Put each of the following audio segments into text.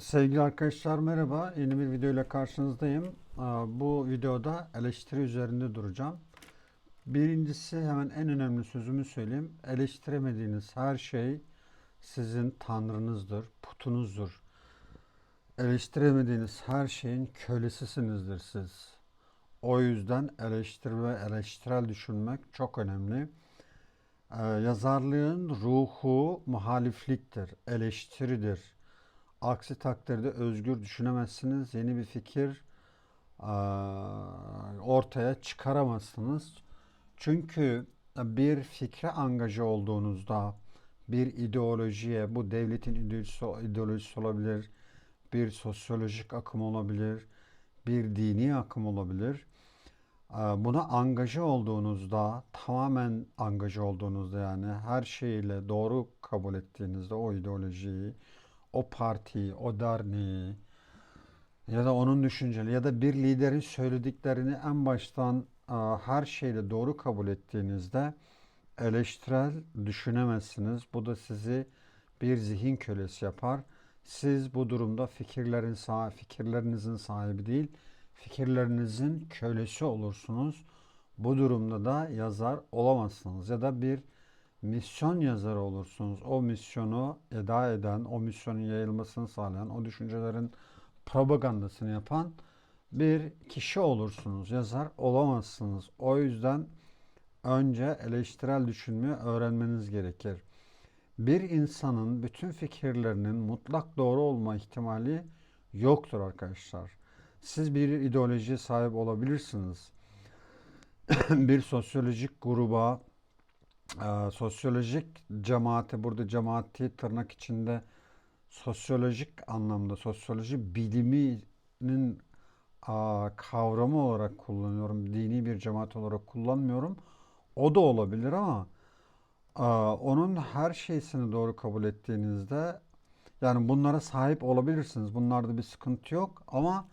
Sevgili arkadaşlar merhaba. Yeni bir video ile karşınızdayım. Bu videoda eleştiri üzerinde duracağım. Birincisi hemen en önemli sözümü söyleyeyim. Eleştiremediğiniz her şey sizin tanrınızdır, putunuzdur. Eleştiremediğiniz her şeyin kölesisinizdir siz. O yüzden eleştiri ve eleştirel düşünmek çok önemli. Ee, yazarlığın ruhu muhalifliktir, eleştiridir. Aksi takdirde özgür düşünemezsiniz. Yeni bir fikir ortaya çıkaramazsınız. Çünkü bir fikre angaja olduğunuzda bir ideolojiye, bu devletin ideolojisi, olabilir, bir sosyolojik akım olabilir, bir dini akım olabilir. Buna angaja olduğunuzda, tamamen angaja olduğunuzda yani her şeyle doğru kabul ettiğinizde o ideolojiyi, o partiyi, o derneği ya da onun düşünceleri ya da bir liderin söylediklerini en baştan her şeyle doğru kabul ettiğinizde eleştirel düşünemezsiniz. Bu da sizi bir zihin kölesi yapar. Siz bu durumda fikirlerin sahibi, fikirlerinizin sahibi değil, fikirlerinizin kölesi olursunuz. Bu durumda da yazar olamazsınız ya da bir misyon yazarı olursunuz. O misyonu eda eden, o misyonun yayılmasını sağlayan, o düşüncelerin propagandasını yapan bir kişi olursunuz. Yazar olamazsınız. O yüzden önce eleştirel düşünmeyi öğrenmeniz gerekir. Bir insanın bütün fikirlerinin mutlak doğru olma ihtimali yoktur arkadaşlar. Siz bir ideolojiye sahip olabilirsiniz. bir sosyolojik gruba, e, sosyolojik cemaate, burada cemaati tırnak içinde sosyolojik anlamda, sosyoloji biliminin kavramı olarak kullanıyorum. Dini bir cemaat olarak kullanmıyorum. O da olabilir ama onun her şeysini doğru kabul ettiğinizde yani bunlara sahip olabilirsiniz. Bunlarda bir sıkıntı yok ama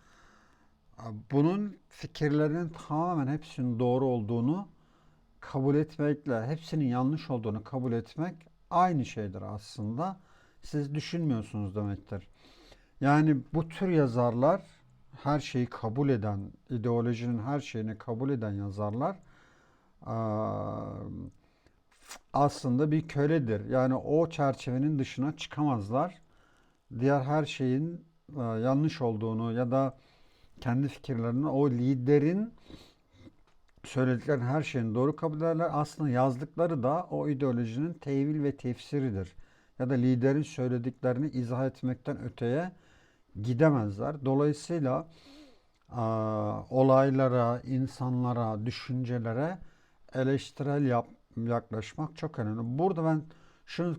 bunun fikirlerinin tamamen hepsinin doğru olduğunu kabul etmekle hepsinin yanlış olduğunu kabul etmek aynı şeydir aslında. Siz düşünmüyorsunuz demektir. Yani bu tür yazarlar her şeyi kabul eden, ideolojinin her şeyini kabul eden yazarlar aslında bir köledir. Yani o çerçevenin dışına çıkamazlar. Diğer her şeyin yanlış olduğunu ya da kendi fikirlerini o liderin söylediklerin her şeyini doğru kabul ederler. Aslında yazdıkları da o ideolojinin tevil ve tefsiridir. Ya da liderin söylediklerini izah etmekten öteye gidemezler. Dolayısıyla olaylara, insanlara, düşüncelere eleştirel yap, yaklaşmak çok önemli. Burada ben şunu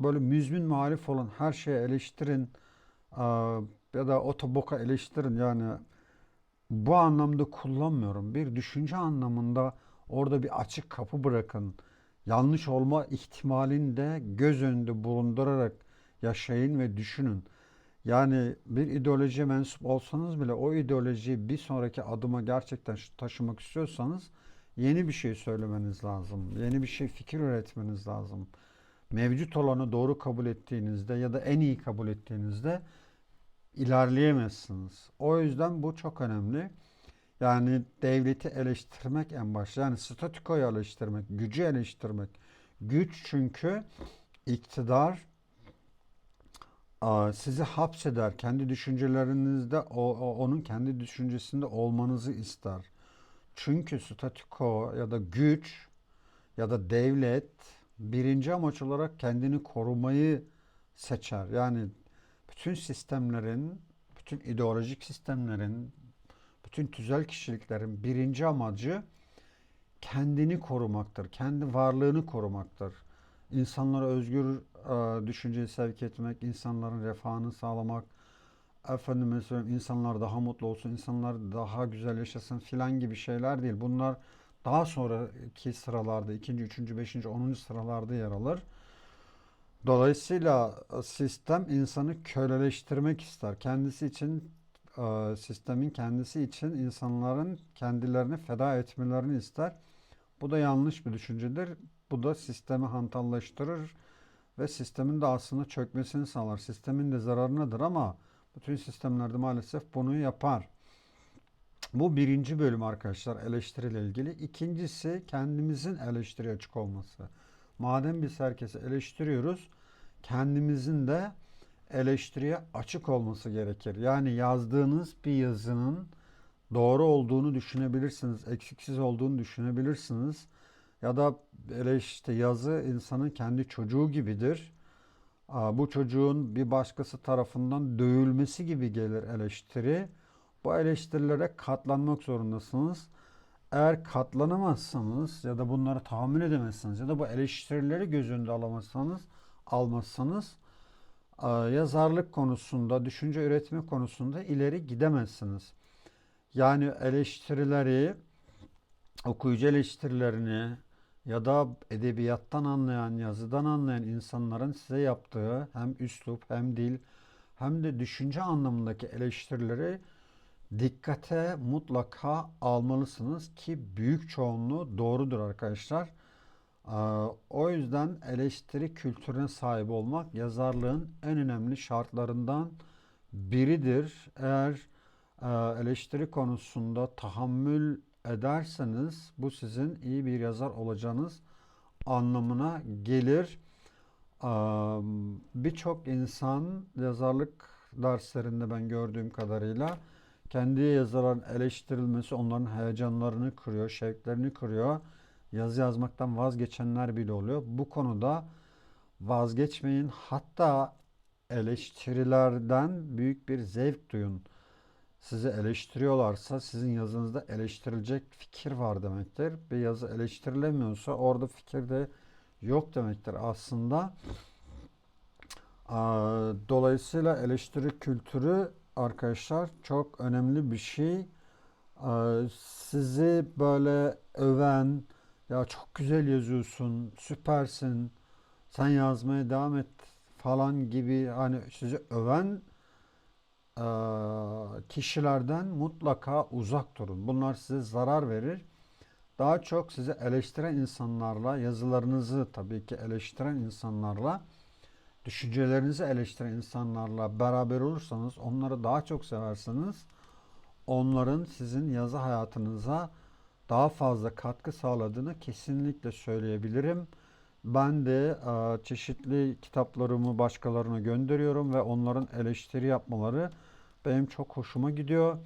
böyle müzmin muhalif olan her şeye eleştirin ya da otoboka eleştirin yani bu anlamda kullanmıyorum. Bir düşünce anlamında orada bir açık kapı bırakın. Yanlış olma ihtimalini de göz önünde bulundurarak yaşayın ve düşünün. Yani bir ideolojiye mensup olsanız bile o ideolojiyi bir sonraki adıma gerçekten taşımak istiyorsanız yeni bir şey söylemeniz lazım. Yeni bir şey fikir üretmeniz lazım. Mevcut olanı doğru kabul ettiğinizde ya da en iyi kabul ettiğinizde ilerleyemezsiniz. O yüzden bu çok önemli. Yani devleti eleştirmek en başta. Yani statükoyu eleştirmek, gücü eleştirmek. Güç çünkü iktidar aa, sizi hapseder. Kendi düşüncelerinizde onun kendi düşüncesinde olmanızı ister. Çünkü statüko ya da güç ya da devlet birinci amaç olarak kendini korumayı seçer. Yani bütün sistemlerin, bütün ideolojik sistemlerin, bütün tüzel kişiliklerin birinci amacı kendini korumaktır. Kendi varlığını korumaktır. İnsanlara özgür e, düşünceyi sevk etmek, insanların refahını sağlamak, efendime söyleyeyim insanlar daha mutlu olsun, insanlar daha güzel yaşasın filan gibi şeyler değil. Bunlar daha sonraki sıralarda, ikinci, üçüncü, beşinci, onuncu sıralarda yer alır. Dolayısıyla e, sistem insanı köleleştirmek ister. Kendisi için, e, sistemin kendisi için insanların kendilerini feda etmelerini ister. Bu da yanlış bir düşüncedir. Bu da sistemi hantallaştırır ve sistemin de aslında çökmesini sağlar. Sistemin de zararınadır ama bütün sistemlerde maalesef bunu yapar. Bu birinci bölüm arkadaşlar eleştiriyle ilgili. İkincisi kendimizin eleştiri açık olması. Madem biz herkesi eleştiriyoruz, kendimizin de eleştiriye açık olması gerekir. Yani yazdığınız bir yazının doğru olduğunu düşünebilirsiniz, eksiksiz olduğunu düşünebilirsiniz. Ya da işte yazı insanın kendi çocuğu gibidir. Bu çocuğun bir başkası tarafından dövülmesi gibi gelir eleştiri. Bu eleştirilere katlanmak zorundasınız. Eğer katlanamazsanız ya da bunları tahammül edemezseniz ya da bu eleştirileri göz önünde alamazsanız, almazsanız e, yazarlık konusunda, düşünce üretme konusunda ileri gidemezsiniz. Yani eleştirileri, okuyucu eleştirilerini ya da edebiyattan anlayan, yazıdan anlayan insanların size yaptığı hem üslup hem dil hem de düşünce anlamındaki eleştirileri dikkate mutlaka almalısınız ki büyük çoğunluğu doğrudur arkadaşlar. Ee, O yüzden eleştiri kültürüne sahip olmak yazarlığın en önemli şartlarından biridir. Eğer e, eleştiri konusunda tahammül ederseniz bu sizin iyi bir yazar olacağınız anlamına gelir. Ee, Birçok insan yazarlık derslerinde ben gördüğüm kadarıyla kendi yazarların eleştirilmesi onların heyecanlarını kırıyor, şevklerini kırıyor. Yazı yazmaktan vazgeçenler bile oluyor. Bu konuda vazgeçmeyin. Hatta eleştirilerden büyük bir zevk duyun. Sizi eleştiriyorlarsa sizin yazınızda eleştirilecek fikir var demektir. Bir yazı eleştirilemiyorsa orada fikir de yok demektir aslında. Dolayısıyla eleştiri kültürü arkadaşlar çok önemli bir şey. Aa, Sizi böyle öven, ya çok güzel yazıyorsun, süpersin, sen yazmaya devam et falan gibi hani sizi öven eee, kişilerden mutlaka uzak durun. Bunlar size zarar verir. Daha çok sizi eleştiren insanlarla, yazılarınızı tabii ki eleştiren insanlarla, düşüncelerinizi eleştiren insanlarla beraber olursanız, onları daha çok severseniz, onların sizin yazı hayatınıza daha fazla katkı sağladığını kesinlikle söyleyebilirim. Ben de e, çeşitli kitaplarımı başkalarına gönderiyorum ve onların eleştiri yapmaları benim çok hoşuma gidiyor.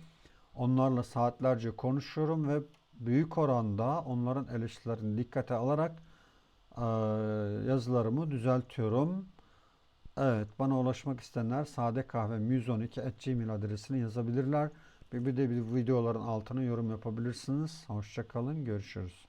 Onlarla saatlerce konuşuyorum ve büyük oranda onların eleştirilerini dikkate alarak e, yazılarımı düzeltiyorum. Evet, bana ulaşmak isteyenler sadekahvem112@gmail adresine yazabilirler. Bir de bir videoların altına yorum yapabilirsiniz. Hoşça kalın, görüşürüz.